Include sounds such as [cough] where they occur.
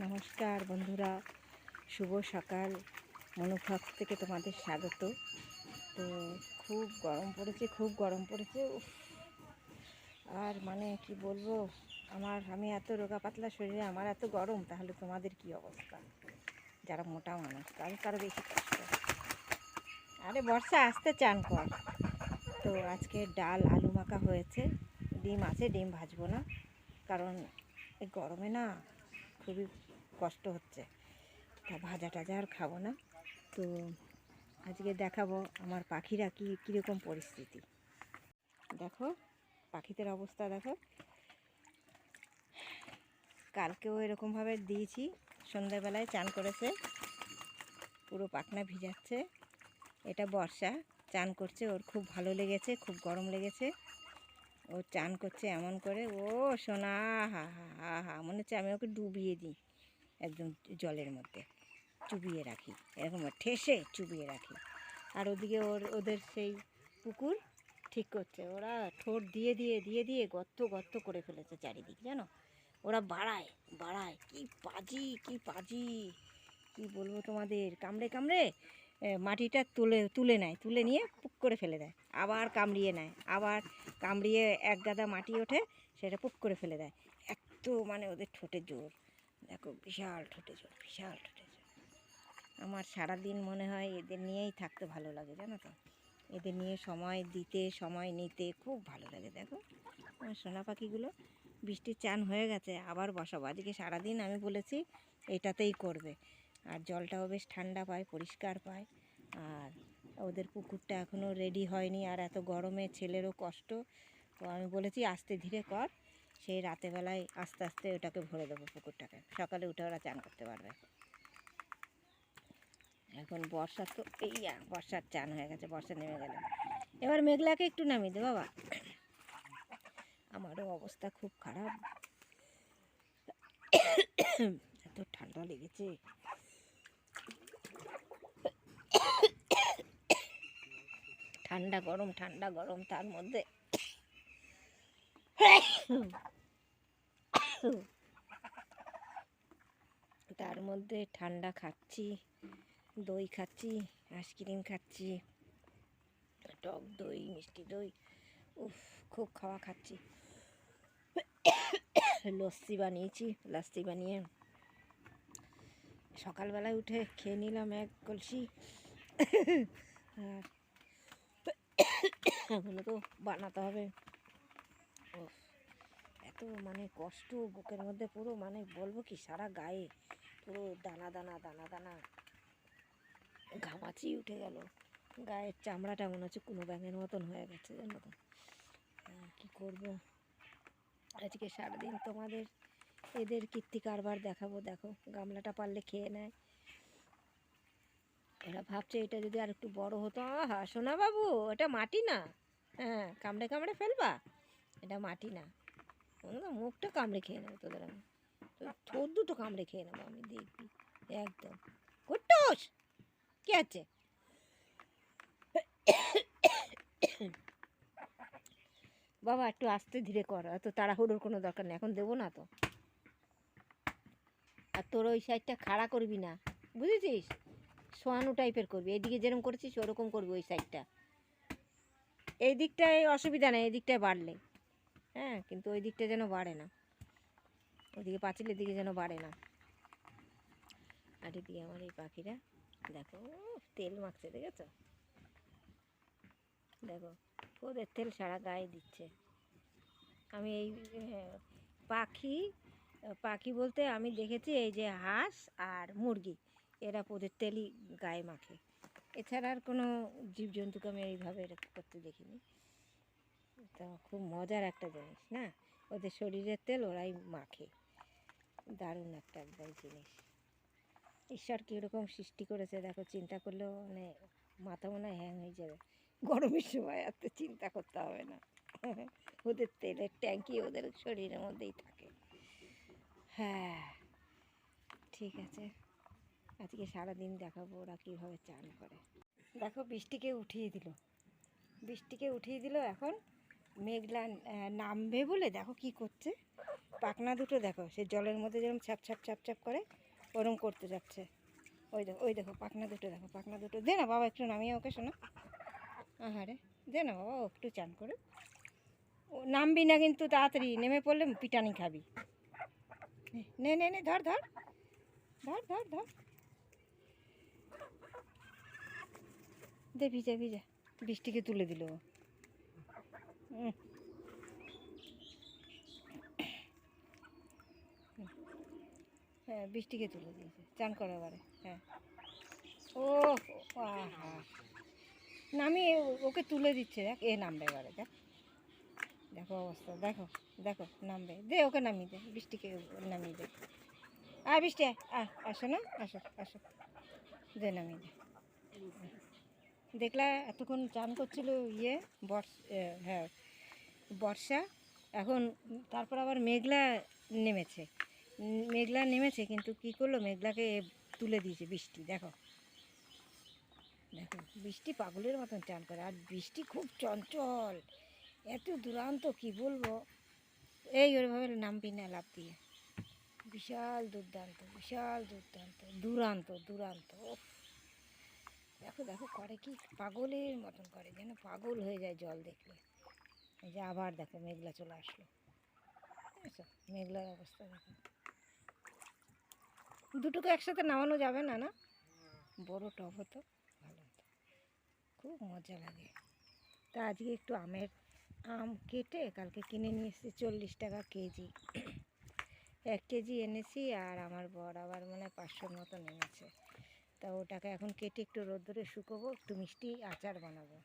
নমস্কার বন্ধুরা, শুভ সকাল। মনোভাব থেকে তোমাদের স্বাগত। তো খুব গরম পড়েছে, খুব গরম পড়েছে আর মানে কি বলব, আমার, আমি এত রোগা পাতলা শরীরে আমার এত গরম, তাহলে তোমাদের কি অবস্থা? যারা মোটা মানুষ তাদের কারও বেশি কষ্ট। আরে বর্ষা, আসতে চান কর। তো আজকে ডাল আলু মাখা হয়েছে, ডিম আছে, ডিম ভাজবো না। কারণ এই গরমে না খুবই কষ্ট হচ্ছে। তা ভাজা টাজা আর খাব না। তো আজকে দেখাবো আমার পাখিরা কি, কীরকম পরিস্থিতি। দেখো, পাখিদের অবস্থা দেখো। কালকেও এরকমভাবে দিয়েছি। সন্ধ্যাবেলায় চান করেছে। পুরো পাখনা ভিজাচ্ছে। এটা বর্ষা। চান করছে, ওর খুব ভালো লেগেছে, খুব গরম লেগেছে। ও চান করছে এমন করে। ও সোনা, হা হা হা হা, মনে হচ্ছে আমি ওকে ডুবিয়ে দিই। জলের মধ্যে চুবিয়ে রাখি। এরকম ঠেসে চুবিয়ে রাখি। আর ওদিকে ওর, ওদের সেই পুকুর ঠিক করছে। ওরা ঠোঁট দিয়ে দিয়ে দিয়ে দিয়ে গর্ত গর্ত করে ফেলেছে চারিদিক, জানো? ওরা বাড়ায় বাড়ায়। কি পাজি কি পাজি। কি বলব তোমাদের? কামড়ে কামড়ে মাটিটা তুলে তুলে নেয়, তুলে নিয়ে পুক করে ফেলে দেয়। আবার কামড়িয়ে নেয়, আবার কামড়িয়ে এক গাদা মাটি ওঠে, সেটা পুক করে ফেলে দেয়। এত মানে ওদের ঠোঁটে জোর। দেখো, বিশাল ঠোঁটে জোর বিশাল ঠোঁটে আমার সারাদিন মনে হয় এদের নিয়েই থাকতে ভালো লাগে, জানো তো? এদের নিয়ে সময় দিতে, সময় নিতে খুব ভালো লাগে, দেখো? আমার সোনা পাখিগুলো বৃষ্টির চান হয়ে গেছে, আবার বসাবো। আজকে সারাদিন আমি বলেছি এটাতেই করবে। আর জলটাও বেশ ঠান্ডা পায়, পরিষ্কার পায়। আর ওদের পুকুরটা এখনও রেডি হয়নি, আর এত গরমে ছেলেরও কষ্ট। তো আমি বলেছি আস্তে ধীরে কর সেই রাতেবেলায় আস্তে আস্তে ওটাকে ভরে দেবো পুকুরটাকে। সকালে উঠে ওরা চান করতে পারবে। এখন বর্ষা তো এই আ, বর্ষার চান হয়ে গেছে বর্ষা নেমে গেল। এবার মেঘলাকে একটু নামিয়ে দে বাবা। আমারও অবস্থা খুব খারাপ। এত ঠান্ডা লেগেছে। ঠান্ডা গরম ঠান্ডা গরম তার মধ্যে তার মধ্যে ঠান্ডা খাচ্ছি, দই খাচ্ছি, আইসক্রিম খাচ্ছি, টক দই, মিষ্টি দই, উফ, খুব খাওয়া খাচ্ছি। লস্যি বানিয়েছি, লস্যি বানিয়ে সকালবেলায় উঠে খেয়ে নিলাম এক কলসি। আর এখনও তো বানাতে হবে। এত মানে কষ্ট বুকের মধ্যে পুরো মানে বলব কি সারা গায়ে পুরো দানা দানা দানা দানা ঘামাচি উঠে গেল। গায়ের চামড়াটা মনে হচ্ছে কোনো ব্যাঙের মতন হয়ে গেছে জানো তো। আহ, কি করব? আজকে সারাদিন তোমাদের এদের কীর্তি কারবার দেখাবো দেখো গামলাটা পারলে খেয়ে নেয়। এরা ভাবছে এটা যদি আর একটু বড় হতো আহা সোনা বাবু এটা মাটি না। হ্যাঁ কামড়ে কামড়ে ফেলবা? এটা মাটি না। না, মুখটা কামড়ে খেয়ে নেবে তোদের আমি। তোর ঠোঁট দুটো কামড়ে খেয়ে নেব আমি, দেখবি, একদম। কুট্টুস কি আছে বাবা, একটু আস্তে ধীরে কর, এত তাড়াহুড়োর কোনো দরকার নেই, এখন দেবো না তো। আর তোর ওই সাইডটা খাড়া করবি না, বুঝেছিস? সোয়ানো টাইপের করবি এইদিকে যেরকম করেছিস, ওরকম করবি ওই সাইডটা। এই দিকটায় অসুবিধা নেই, এই দিকটায় বাড়লে। হ্যাঁ কিন্তু ওই দিকটা যেন বাড়ে না। ওইদিকে পাঁচিলের দিকে যেন বাড়ে না। আর এদিকে আমার এই পাখিরা দেখো তেল মাখছে দেখেছ? দেখো ওদের তেল সারা গায়ে দিচ্ছে। আমি এই হ্যাঁ, পাখি পাখি বলতে আমি দেখেছি এই যে হাঁস আর মুরগি এরা ওদের তেলই গায়ে মাখে। এছাড়া আর কোনো জীবজন্তুকে আমি এইভাবে করতে দেখিনি। তো খুব মজার একটা জিনিস, না? ওদের শরীরের তেল ওরাই মাখে। দারুণ একটা একদম জিনিস। ঈশ্বর কীরকম সৃষ্টি করেছে, দেখো, চিন্তা করলেও মানে মাথা মনে হয় হ্যাং হয়ে যাবে। গরমের সময় এত চিন্তা করতে হবে না। [laughs] ওদের তেলের ট্যাঙ্কি ওদের শরীরের মধ্যেই থাকে। হ্যাঁ ঠিক আছে। আজকে সারাদিন দেখাবো ওরা কীভাবে চান করে। দেখো, বৃষ্টিকে উঠিয়ে দিল। বৃষ্টিকে উঠিয়ে দিল এখন মেঘলা নামবে বলে দেখো কি করছে। পাখনা দুটো দেখো, সে জলের মধ্যে যেরকম ছাপ ছাপ ছাপ করে ওরকম করতে যাচ্ছে। ওই দেখো ওই দেখো, পাখনা দুটো দেখো, পাখনা দুটো। দে না বাবা, একটু নামিয়ে ওকে শোনা। আহারে, দে না বাবা, ও একটু চান করে। ও নামবি না কিন্তু তাড়াতাড়ি, নেমে পড়লে পিটানি খাবি। নে নে নে, ধর ধর। ধর ধর ধর। দে ভিজা ভিজা। বৃষ্টিকে তুলে দিল ও। হ্যাঁ বৃষ্টিকে তুলে দিয়েছে। চান করো এবারে। হ্যাঁ। ও ও- ওকে তুলে দিচ্ছে, দেখ। এ নামবে এবারে, দেখ। দেখো অবস্থা, দেখো দেখো, নামবে। দে, ওকে নামিয়ে দে, বৃষ্টিকে নামিয়ে দে। আয় বৃষ্টি আসো না, আসো আসো। দে, নামিয়ে দে। দেখলা, এতক্ষণ চান করছিল ইয়ে বর্ষ হ্যাঁ বর্ষা, এখন তারপর আবার মেঘলা নেমেছে। মেঘলা নেমেছে, কিন্তু কি করল? মেঘলাকে তুলে দিয়েছে বৃষ্টি, দেখো। দেখো, বৃষ্টি পাগলের মতন চান করে, আর বৃষ্টি খুব চঞ্চল। এত দুরান্ত, কি বলব? এই ওইভাবে নামবি না লাভ দিয়ে। বিশাল দুর্দান্ত বিশাল দুর্দান্ত, দুরান্ত দুরান্ত দেখো দেখো, করে কি পাগলের মতন করে, যেন পাগল হয়ে যায় জল দেখলে। এই যে আবার দেখো মেঘলা চলে আসলো। বুঝেছ মেঘলার অবস্থা দেখো। দুটোকে একসাথে নামানো যাবে না না? বড় টব হতো, ভালো হতো। খুব মজা লাগে। তা আজকে একটু আমের আম কেটে কালকে কিনে নিয়ে এসেছি চল্লিশ টাকা কেজি। এক কেজি এনেছি আর আমার বর আবার মনে পাঁচশোর মতন এনেছে। তা ওটাকে এখন কেটে একটু রোদ্দুরে শুকোবো, একটু মিষ্টি আচার বানাবো।